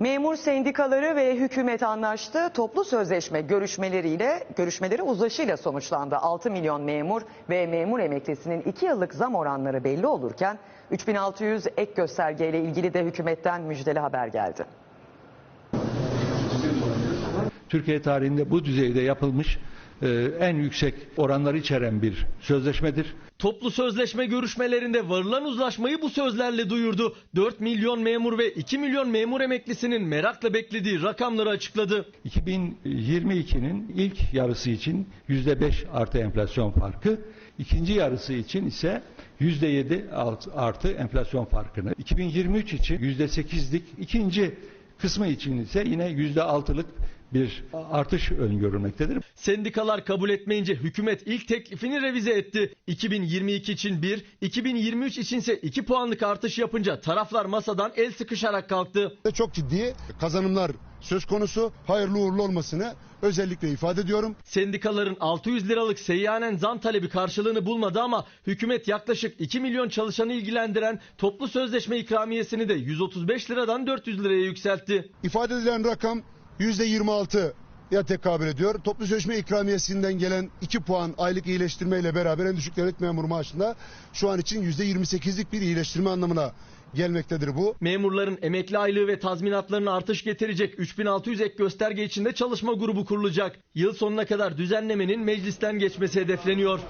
Memur sendikaları ve hükümet anlaştı. Toplu sözleşme görüşmeleriyle görüşmeleri uzlaşıyla sonuçlandı. 6 milyon memur ve memur emeklisinin 2 yıllık zam oranları belli olurken 3600 ek göstergeyle ilgili de hükümetten müjdeli haber geldi. Türkiye tarihinde bu düzeyde yapılmış e, en yüksek oranları içeren bir sözleşmedir. Toplu sözleşme görüşmelerinde varılan uzlaşmayı bu sözlerle duyurdu. 4 milyon memur ve 2 milyon memur emeklisinin merakla beklediği rakamları açıkladı. 2022'nin ilk yarısı için %5 artı enflasyon farkı, ikinci yarısı için ise %7 alt- artı enflasyon farkını, 2023 için %8'lik, ikinci kısmı için ise yine %6'lık bir artış öngörülmektedir. Sendikalar kabul etmeyince hükümet ilk teklifini revize etti. 2022 için 1, 2023 içinse 2 puanlık artış yapınca taraflar masadan el sıkışarak kalktı. Çok ciddi kazanımlar söz konusu. Hayırlı uğurlu olmasını özellikle ifade ediyorum. Sendikaların 600 liralık seyyanen zam talebi karşılığını bulmadı ama hükümet yaklaşık 2 milyon çalışanı ilgilendiren toplu sözleşme ikramiyesini de 135 liradan 400 liraya yükseltti. İfade edilen rakam %26 ya tekabül ediyor. Toplu sözleşme ikramiyesinden gelen 2 puan aylık iyileştirmeyle beraber en düşük devlet memuru maaşında şu an için %28'lik bir iyileştirme anlamına gelmektedir bu. Memurların emekli aylığı ve tazminatlarına artış getirecek 3600 ek gösterge içinde çalışma grubu kurulacak. Yıl sonuna kadar düzenlemenin meclisten geçmesi hedefleniyor.